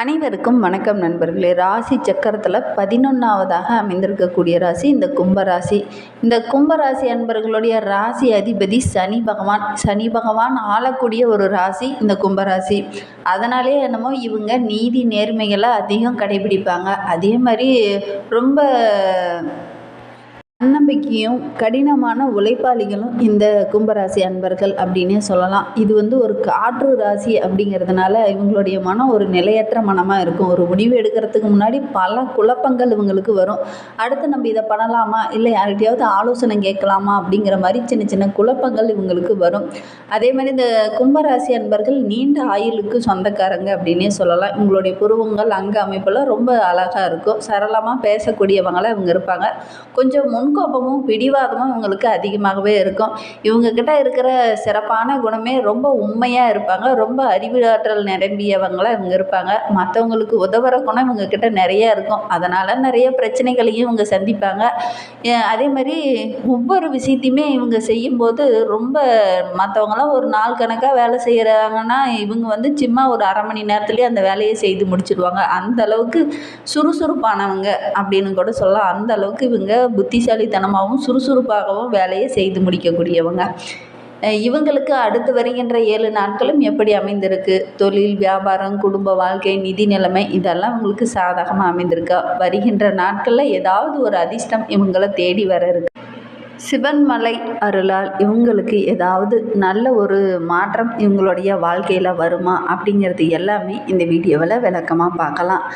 அனைவருக்கும் வணக்கம் நண்பர்களே. ராசி சக்கரத்தில் பதினொன்றாவதாக அமைந்திருக்கக்கூடிய ராசி இந்த கும்பராசி. இந்த கும்பராசி அன்பர்களுடைய ராசி அதிபதி சனி பகவான் சனி பகவான் ஆளக்கூடிய ஒரு ராசி இந்த கும்பராசி. அதனாலே என்னமோ இவங்க நீதி நேர்மைகளை அதிகம் கடைபிடிப்பாங்க. அதே மாதிரி ரொம்ப தன்னம்பிக்கையும் கடினமான உழைப்பாளிகளும் இந்த கும்பராசி அன்பர்கள் அப்படின்னே சொல்லலாம். இது வந்து ஒரு காற்று ராசி அப்படிங்கிறதுனால இவங்களுடைய மனம் ஒரு நிலையற்ற மனமாக இருக்கும். ஒரு முடிவு எடுக்கிறதுக்கு முன்னாடி பல குழப்பங்கள் இவங்களுக்கு வரும். அடுத்து நம்ம இதை பண்ணலாமா? இல்லை யார்கிட்டையாவது ஆலோசனை கேட்கலாமா? அப்படிங்கிற மாதிரி சின்ன சின்ன குழப்பங்கள் இவங்களுக்கு வரும். அதே மாதிரி இந்த கும்பராசி அன்பர்கள் நீண்ட ஆயுளுக்கு சொந்தக்காரங்க அப்படின்னே சொல்லலாம். இவங்களுடைய புருவங்கள் அங்க அமைப்பெல்லாம் ரொம்ப அழகாக இருக்கும். சரளமாக பேசக்கூடியவங்களாக இவங்க இருப்பாங்க. கொஞ்சம் முன் முன்கோபமும் பிடிவாதமும் இவங்களுக்கு அதிகமாகவே இருக்கும். இவங்கக்கிட்ட இருக்கிற சிறப்பான குணமே ரொம்ப உண்மையாக இருப்பாங்க. ரொம்ப அறிவாற்றல் நிரம்பியவங்களாக இவங்க இருப்பாங்க. மற்றவங்களுக்கு உதவுற குணம் இவங்கக்கிட்ட நிறைய இருக்கும். அதனால் நிறைய பிரச்சனைகளையும் இவங்க சந்திப்பாங்க. அதே மாதிரி ஒவ்வொரு விஷயத்தையுமே இவங்க செய்யும்போது ரொம்ப மற்றவங்களாம் ஒரு நாள் கணக்காக வேலை செய்கிறாங்கன்னா இவங்க வந்து சும்மா ஒரு அரை மணி நேரத்துலேயே அந்த வேலையை செய்து முடிச்சிடுவாங்க அந்த அளவுக்கு சுறுசுறுப்பானவங்க அப்படின்னு கூட சொல்லலாம். அந்த அளவுக்கு இவங்க புத்திசாலி புத்திசாலித்தனமாகவும் சுறுசுறுப்பாகவும் வேலையை செய்து முடிக்கக்கூடியவங்க. இவங்களுக்கு அடுத்து வருகின்ற ஏழு நாட்களும் எப்படி அமைந்திருக்கு? தொழில் வியாபாரம் குடும்ப வாழ்க்கை நிதி நிலைமை இதெல்லாம் இவங்களுக்கு சாதகமாக அமைந்திருக்கா? வருகின்ற நாட்களில் ஏதாவது ஒரு அதிர்ஷ்டம் இவங்களை தேடி வர இருக்கு. சிவன்மலை அருளால் இவங்களுக்கு ஏதாவது நல்ல ஒரு மாற்றம் இவங்களுடைய வாழ்க்கையில் வருமா? அப்படிங்கிறது எல்லாமே இந்த வீடியோவில் விளக்கமாக பார்க்கலாம்.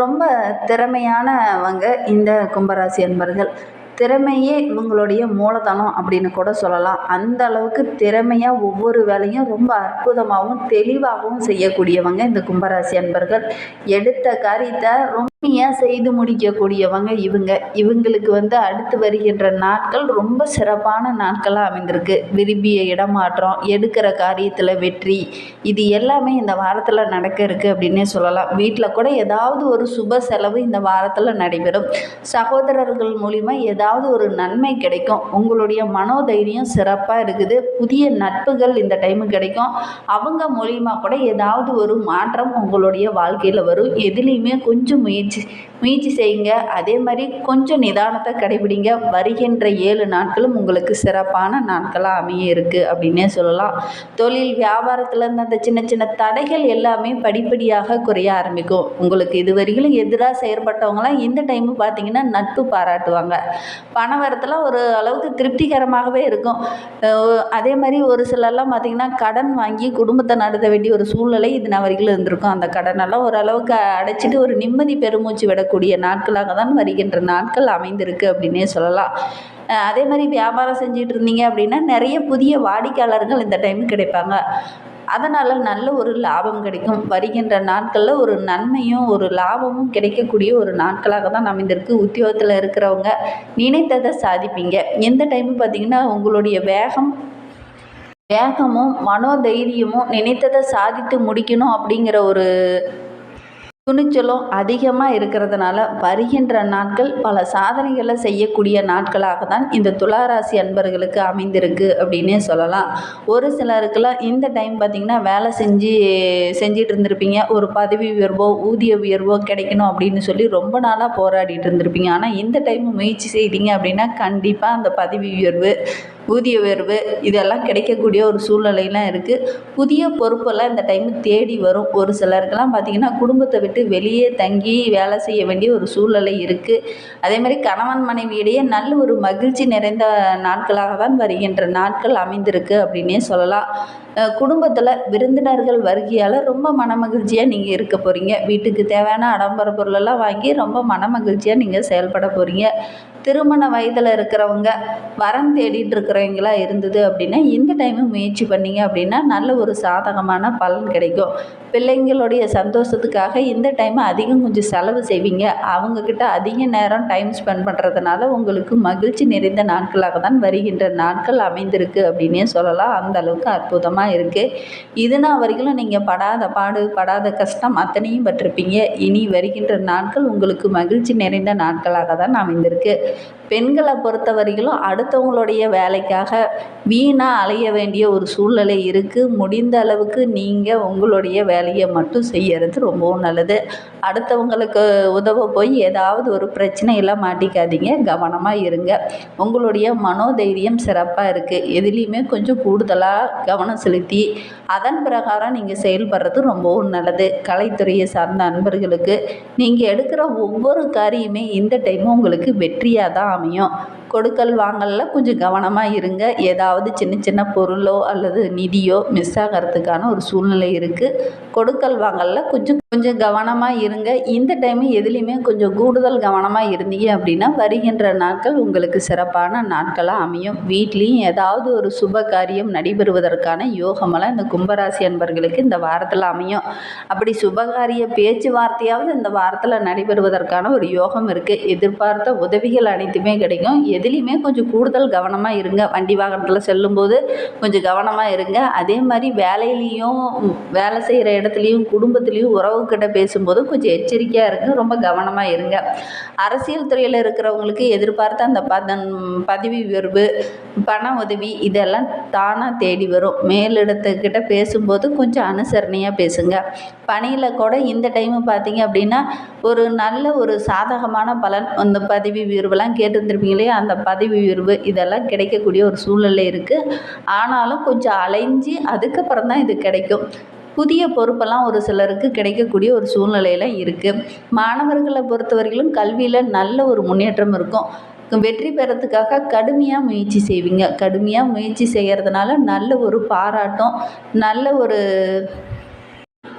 ரொம்ப திறமையானவங்க இந்த கும்பராசி அன்பர்கள். திறமையே இவங்களுடைய மூலதனம் அப்படின்னு கூட சொல்லலாம். அந்த அளவுக்கு திறமையாக ஒவ்வொரு வேலையும் ரொம்ப அற்புதமாகவும் தெளிவாகவும் செய்யக்கூடியவங்க இந்த கும்பராசி அன்பர்கள். எடுத்த காரியத்தை ரொம்ப எளிமையாக செய்து முடிக்கக்கூடியவங்க இவங்க. இவங்களுக்கு வந்து அடுத்து வருகின்ற நாட்கள் ரொம்ப சிறப்பான நாட்களாக அமைந்திருக்கு. விரும்பிய இடமாற்றம் எடுக்கிற காரியத்தில் வெற்றி இது எல்லாமே இந்த வாரத்தில் நடக்க இருக்குது அப்படின்னே சொல்லலாம். வீட்டில் கூட ஏதாவது ஒரு சுப செலவு இந்த வாரத்தில் நடைபெறும். சகோதரர்கள் மூலிமா ஏதாவது ஒரு நன்மை கிடைக்கும். உங்களுடைய மனோதைரியம் சிறப்பாக இருக்குது. புதிய நட்புகள் இந்த டைமு கிடைக்கும். அவங்க மூலிமா கூட ஏதாவது ஒரு மாற்றம் உங்களுடைய வாழ்க்கையில் வரும். எதுலேயுமே கொஞ்சம் முயற்சி முயற்சி முயற்சி செய்யுங்க. அதே மாதிரி கொஞ்சம் நிதானத்தை கடைபிடிங்க. வருகின்ற ஏழு நாட்களும் உங்களுக்கு சிறப்பான நாட்களாக அமைய இருக்குது அப்படின்னே சொல்லலாம். தொழில் வியாபாரத்தில் இருந்த அந்த சின்ன சின்ன தடைகள் எல்லாமே படிப்படியாக குறைய ஆரம்பிக்கும். உங்களுக்கு இது வரையிலும் எதிராக செயற்பட்டவங்களாம் இந்த டைமு பார்த்தீங்கன்னா நட்பு பாராட்டுவாங்க. பணவரத்தில் ஒரு அளவுக்கு திருப்திகரமாகவே இருக்கும். அதே மாதிரி ஒரு சிலர்லாம் பார்த்திங்கன்னா கடன் வாங்கி குடும்பத்தை நடத்த வேண்டிய ஒரு சூழ்நிலை இது நான் வரைக்கும் இருந்திருக்கும். அந்த கடனெல்லாம் ஓரளவுக்கு அடைச்சிட்டு ஒரு நிம்மதி பெறும் பெருமூச்சு விடக்கூடிய நாட்களாக தான் வருகின்ற நாட்கள் அமைந்திருக்கு அப்படின்னே சொல்லலாம். அதே மாதிரி வியாபாரம் செஞ்சுட்டு இருந்தீங்க அப்படின்னா நிறைய புதிய வாடிக்கையாளர்கள் இந்த டைம் கிடைப்பாங்க. அதனால் நல்ல ஒரு லாபம் கிடைக்கும். வருகின்ற நாட்களில் ஒரு நன்மையும் ஒரு லாபமும் கிடைக்கக்கூடிய ஒரு நாட்களாக தான் அமைந்திருக்கு. உத்தியோகத்தில் இருக்கிறவங்க நினைத்ததை சாதிப்பீங்க. எந்த டைமு பார்த்திங்கன்னா உங்களுடைய வேகம் வேகமும் மனோதைரியமும் நினைத்ததை சாதித்து முடிக்கணும் அப்படிங்கிற ஒரு துணிச்சலும் அதிகமாக இருக்கிறதுனால வருகின்ற நாட்கள் பல சாதனைகளை செய்யக்கூடிய நாட்களாக தான் இந்த துளாராசி அன்பர்களுக்கு அமைந்திருக்கு அப்படின்னே சொல்லலாம். ஒரு சிலருக்குலாம் இந்த டைம் பார்த்திங்கன்னா வேலை செஞ்சு செஞ்சிட்டு இருந்திருப்பீங்க. ஒரு பதவி உயர்வோ ஊதிய உயர்வோ கிடைக்கணும் அப்படின்னு சொல்லி ரொம்ப நாளாக போராடிட்டு இருந்திருப்பீங்க. ஆனால் இந்த டைம் முயற்சி செய்தீங்க அப்படின்னா கண்டிப்பாக அந்த பதவி உயர்வு ஊதிய உயர்வு இதெல்லாம் கிடைக்கக்கூடிய ஒரு சூழ்நிலையெல்லாம் இருக்குது புதிய பொறுப்பெல்லாம் இந்த டைம் தேடி வரும். ஒரு சிலருக்கெல்லாம் பார்த்திங்கன்னா குடும்பத்தை விட்டு வெளியே தங்கி வேலை செய்ய வேண்டிய ஒரு சூழ்நிலை இருக்குது அதே மாதிரி கணவன் மனைவியிடையே நல்ல ஒரு மகிழ்ச்சி நிறைந்த நாட்களாக தான் வருகின்ற நாட்கள் அமைந்திருக்கு அப்படின்னே சொல்லலாம். குடும்பத்தில் விருந்தினர்கள் வருகையால் ரொம்ப மனமகிழ்ச்சியாக நீங்கள் இருக்க போகிறீங்க வீட்டுக்கு தேவையான ஆடம்பர பொருளெல்லாம் வாங்கி ரொம்ப மனமகிழ்ச்சியாக நீங்கள் செயல்பட போகிறீங்க திருமண வயதில் இருக்கிறவங்க வரம் தேடிட்டு இருக்கிறவங்களா இருந்தது அப்படின்னா இந்த டைமு முயற்சி பண்ணிங்க அப்படின்னா நல்ல ஒரு சாதகமான பலன் கிடைக்கும். பிள்ளைங்களுடைய சந்தோஷத்துக்காக இந்த டைம் அதிகம் கொஞ்சம் செலவு செய்வீங்க. அவங்கக்கிட்ட அதிக நேரம் டைம் ஸ்பெண்ட் பண்ணுறதுனால உங்களுக்கு மகிழ்ச்சி நிறைந்த நாட்களாக தான் வருகின்ற நாட்கள் அமைந்திருக்கு அப்படின்னே சொல்லலாம். அந்த அளவுக்கு அற்புதமாக இருக்குது இதுனா வரைக்கும் நீங்கள் படாத பாடு படாத கஷ்டம் அத்தனையும் பட்டிருப்பீங்க. இனி வருகின்ற நாட்கள் உங்களுக்கு மகிழ்ச்சி நிறைந்த நாட்களாக தான் அமைந்திருக்கு. Yeah. பெண்களை பொறுத்த வரையிலும் அடுத்தவங்களுடைய வேலைக்காக வீணாக அலைய வேண்டிய ஒரு சூழ்நிலை இருக்குது முடிந்த அளவுக்கு நீங்கள் உங்களுடைய வேலையை மட்டும் செய்யறது ரொம்பவும் நல்லது. அடுத்தவங்களுக்கு உதவ போய் ஏதாவது ஒரு பிரச்சனையெல்லாம் மாட்டிக்காதீங்க. கவனமாக இருங்க. உங்களுடைய மனோதைரியம் சிறப்பாக இருக்குது எதுலேயுமே கொஞ்சம் கூடுதலாக கவனம் செலுத்தி அதன் பிரகாரம் நீங்கள் செயல்படுறது ரொம்பவும் நல்லது. கலைத்துறையை சார்ந்த நண்பர்களுக்கு நீங்கள் எடுக்கிற ஒவ்வொரு காரியமே இந்த டைமும் உங்களுக்கு வெற்றியாக தான் அமையும் கொடுக்கல் வாங்கலில் கொஞ்சம் கவனமாக இருங்க. ஏதாவது சின்ன சின்ன பொருளோ அல்லது நிதியோ மிஸ் ஆகிறதுக்கான ஒரு சூழ்நிலை இருக்குது கொடுக்கல் வாங்கலில் கொஞ்சம் கொஞ்சம் கவனமாக இருங்க. இந்த டைமு எதுலேயுமே கொஞ்சம் கூடுதல் கவனமாக இருந்தீங்க அப்படின்னா வருகின்ற நாட்கள் உங்களுக்கு சிறப்பான நாட்களாக அமையும். வீட்லேயும் ஏதாவது ஒரு சுப காரியம் நடைபெறுவதற்கான யோகமெல்லாம் இந்த கும்பராசி அன்பர்களுக்கு இந்த வாரத்தில் அமையும். அப்படி சுபகாரிய பேச்சுவார்த்தையாவது இந்த வாரத்தில் நடைபெறுவதற்கான ஒரு யோகம் இருக்குது எதிர்பார்த்த உதவிகள் அனைத்துமே கிடைக்கும். எதுலேயுமே கொஞ்சம் கூடுதல் கவனமாக இருங்க. வண்டி வாகனத்தில் செல்லும்போது கொஞ்சம் கவனமாக இருங்க. அதே மாதிரி வேலையிலையும் வேலை செய்கிற இடத்துலையும் குடும்பத்துலேயும் உறவுக்கிட்ட பேசும்போது கொஞ்சம் எச்சரிக்கையாக இருங்க. ரொம்ப கவனமாக இருங்க. அரசியல் துறையில் இருக்கிறவங்களுக்கு எதிர்பார்த்த அந்த பதன் பதவி உயர்வு பண உதவி இதெல்லாம் தானாக தேடி வரும். மேலிடத்துக்கிட்ட பேசும்போது கொஞ்சம் அனுசரணையாக பேசுங்க. பணியில் கூட இந்த டைமு பார்த்தீங்க அப்படின்னா ஒரு நல்ல ஒரு சாதகமான பலன் அந்த பதவி உயர்வுலாம் கேட்டிருந்துருப்பீங்களே அந்த அந்த பதவி உயர்வு இதெல்லாம் கிடைக்கக்கூடிய ஒரு சூழ்நிலை இருக்குது ஆனாலும் கொஞ்சம் அலைஞ்சு அதுக்கப்புறம் தான் இது கிடைக்கும். புதிய பொறுப்பெல்லாம் ஒரு சிலருக்கு கிடைக்கக்கூடிய ஒரு சூழ்நிலையில் இருக்குது மாணவர்களை பொறுத்தவரையிலும் கல்வியில் நல்ல ஒரு முன்னேற்றம் இருக்கும். வெற்றி பெறத்துக்காக கடுமையாக முயற்சி செய்வீங்க. கடுமையாக முயற்சி செய்கிறதுனால நல்ல ஒரு பாராட்டம் நல்ல ஒரு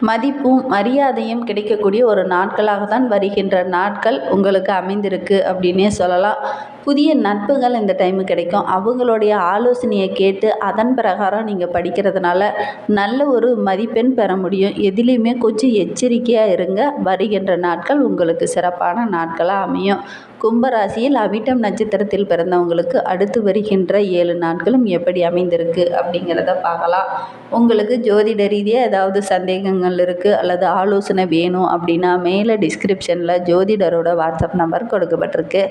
மதிப்பும் மரியாதையும் கிடைக்கக்கூடிய ஒரு நாட்களாக தான் வருகின்ற நாட்கள் உங்களுக்கு அமைந்திருக்கு அப்படின்னே சொல்லலாம். புதிய நட்புகள் இந்த டைமு கிடைக்கும். அவங்களுடைய ஆலோசனையை கேட்டு அதன் பிரகாரம் நீங்கள் படிக்கிறதுனால நல்ல ஒரு மதிப்பெண் பெற முடியும். எதுலேயுமே கொஞ்சம் எச்சரிக்கையாக இருங்க. வருகின்ற நாட்கள் உங்களுக்கு சிறப்பான நாட்களாக அமையும். கும்பராசியில் அவிட்டம் நட்சத்திரத்தில் பிறந்தவங்களுக்கு அடுத்து வருகின்ற ஏழு நாட்களும் எப்படி அமைந்திருக்கு அப்படிங்கிறத பார்க்கலாம். உங்களுக்கு ஜோதிட ரீதியாக ஏதாவது சந்தேகங்கள் இருக்குது அல்லது ஆலோசனை வேணும் அப்படின்னா மேலே டிஸ்கிரிப்ஷனில் ஜோதிடரோட வாட்ஸ்அப் நம்பர் கொடுக்கப்பட்டிருக்கு.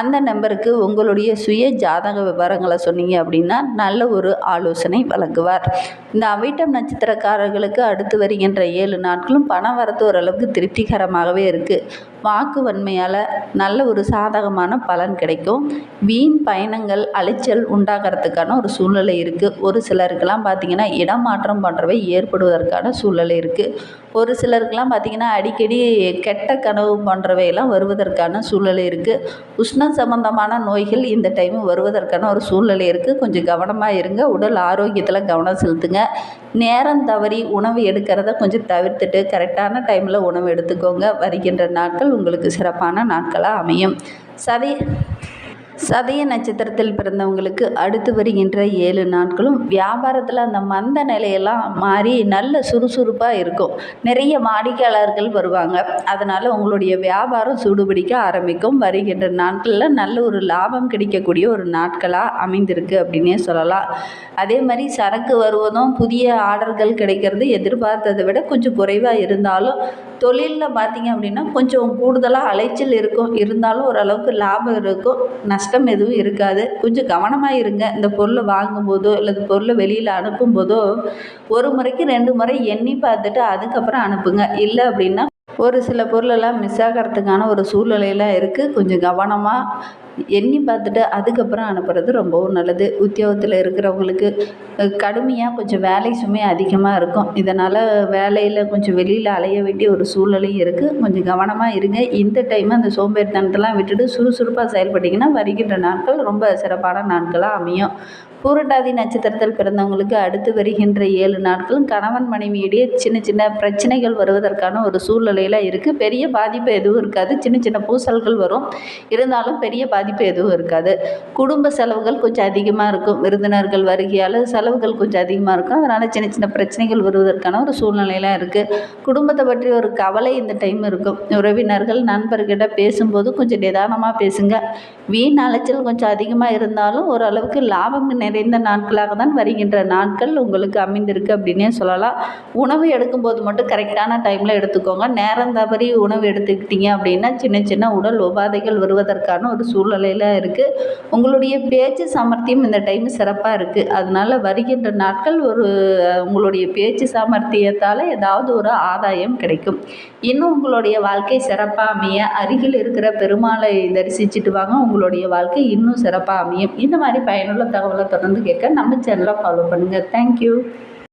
அந்த நம்பருக்கு உங்களுடைய சுய ஜாதக விவரங்களை சொன்னீங்க அப்படின்னா நல்ல ஒரு ஆலோசனை வழங்குவார். இந்த அவிட்டம் நட்சத்திரக்காரர்களுக்கு அடுத்து வருகின்ற ஏழு நாட்களும் பண வரத்து ஓரளவுக்கு திருப்திகரமாகவே இருக்குது வாக்கு வன்மையால் நல்ல ஒரு சாதகமான பலன் கிடைக்கும். வீண் பயணங்கள் அலைச்சல் உண்டாகிறதுக்கான ஒரு சூழ்நிலை இருக்குது ஒரு சிலருக்கெல்லாம் பார்த்திங்கன்னா இடமாற்றம் போன்றவை ஏற்படுவதற்கான சூழ்நிலை இருக்குது ஒரு சிலருக்கெல்லாம் பார்த்திங்கன்னா அடிக்கடி கெட்ட கனவு போன்றவையெல்லாம் வருவதற்கான சூழ்நிலை இருக்குது உஷ்ண சம்பந்தமான நோய்கள் இந்த டைமு வருவதற்கான ஒரு சூழ்நிலை இருக்குது கொஞ்சம் கவனமாக இருங்க. உடல் ஆரோக்கியத்தில் கவனம் செலுத்துங்க. நேரம் தவறி உணவு எடுக்கிறத கொஞ்சம் தவிர்த்துட்டு கரெக்டான டைமில் உணவு எடுத்துக்கோங்க. வருகின்ற நாட்கள் உங்களுக்கு சிறப்பான நாட்களாக அமையும். சதய சதய நட்சத்திரத்தில் பிறந்தவங்களுக்கு அடுத்து வருகின்ற ஏழு நாட்களும் வியாபாரத்தில் அந்த மந்த நிலையெல்லாம் மாறி நல்ல சுறுசுறுப்பாக இருக்கும். நிறைய வாடிக்கையாளர்கள் வருவாங்க. அதனால் உங்களுடைய வியாபாரம் சூடுபிடிக்க ஆரம்பிக்கும். வருகின்ற நாட்களில் நல்ல ஒரு லாபம் கிடைக்கக்கூடிய ஒரு நாட்களாக அமைந்திருக்கு அப்படின்னே சொல்லலாம். அதே மாதிரி சரக்கு வருவதும் புதிய ஆர்டர்கள் கிடைக்கிறது எதிர்பார்த்ததை விட கொஞ்சம் குறைவாக இருந்தாலும் தொழிலில் பார்த்தீங்க அப்படின்னா கொஞ்சம் கூடுதலாக அலைச்சல் இருக்கும். இருந்தாலும் ஓரளவுக்கு லாபம் இருக்கும். நஷ்டம் எதுவும் இருக்காது. கொஞ்சம் கவனமாக இருங்க. இந்த பொருளை வாங்கும்போதோ அல்லது பொருளை வெளியில் அனுப்பும்போதோ ஒரு முறைக்கு ரெண்டு முறை எண்ணி பார்த்துட்டு அதுக்கப்புறம் அனுப்புங்க. இல்லை அப்படின்னா ஒரு சில பொருளெல்லாம் மிஸ் ஆகிறதுக்கான ஒரு சூழ்நிலையெல்லாம் இருக்குது கொஞ்சம் கவனமாக எண்ணி பார்த்துட்டு அதுக்கப்புறம் அனுப்புறது ரொம்பவும் நல்லது. உத்தியோகத்தில் இருக்கிறவங்களுக்கு கடுமையாக கொஞ்சம் வேலை சுமை அதிகமாக இருக்கும். இதனால் வேலையில் கொஞ்சம் வெளியில் அலைய வேண்டிய ஒரு சூழ்நிலையும் இருக்குது கொஞ்சம் கவனமாக இருங்க. இந்த டைம் அந்த சோம்பேறித்தனத்தெல்லாம் விட்டுட்டு சுறுசுறுப்பாக செயல்பட்டிங்கன்னா வருகின்ற நாட்கள் ரொம்ப சிறப்பான நாட்களாக அமையும். பூரட்டாதி நட்சத்திரத்தில் பிறந்தவங்களுக்கு அடுத்து வருகின்ற ஏழு நாட்களும் கணவன் மனைவியிடையே சின்ன சின்ன பிரச்சனைகள் வருவதற்கான ஒரு சூழ்நிலையில் இருக்குது பெரிய பாதிப்பு எதுவும் இருக்காது. சின்ன சின்ன பூசல்கள் வரும். இருந்தாலும் பெரிய பாதிப்பு எதுவும் இருக்காது. குடும்ப செலவுகள் கொஞ்சம் அதிகமாக இருக்கும். விருந்தினர்கள் வருகையால் செலவுகள் கொஞ்சம் அதிகமாக இருக்கும். அதனால் சின்ன சின்ன பிரச்சனைகள் வருவதற்கான ஒரு சூழ்நிலையெல்லாம் இருக்குது குடும்பத்தை பற்றி ஒரு கவலை இந்த டைம் இருக்கும். உறவினர்கள் நண்பர்கிட்ட பேசும்போது கொஞ்சம் நிதானமாக பேசுங்க. வீண் அலைச்சல் கொஞ்சம் அதிகமாக இருந்தாலும் ஓரளவுக்கு லாபம் நிறைய நிறைந்த நாட்களாக தான் வருகின்ற நாட்கள் உங்களுக்கு அமைந்திருக்கு அப்படின்னே சொல்லலாம். உணவு எடுக்கும்போது மட்டும் கரெக்டான டைமில் எடுத்துக்கோங்க. நேரம் தவறி உணவு எடுத்துக்கிட்டீங்க அப்படின்னா சின்ன சின்ன உடல் உபாதைகள் வருவதற்கான ஒரு சூழ்நிலையில் இருக்குது உங்களுடைய பேச்சு சாமர்த்தியம் இந்த டைம் சிறப்பாக இருக்குது அதனால் வருகின்ற நாட்கள் ஒரு உங்களுடைய பேச்சு சாமர்த்தியத்தால் ஏதாவது ஒரு ஆதாயம் கிடைக்கும். இன்னும் உங்களுடைய வாழ்க்கை சிறப்பாக அமைய அருகில் இருக்கிற பெருமாளை தரிசிச்சுட்டு வாங்க. உங்களுடைய வாழ்க்கை இன்னும் சிறப்பாக அமையும். இந்த மாதிரி பயனுள்ள தகவலை தொடர்ந்து கேட்க நம்ம சேனலை ஃபாலோ பண்ணுங்கள் தேங்க்யூ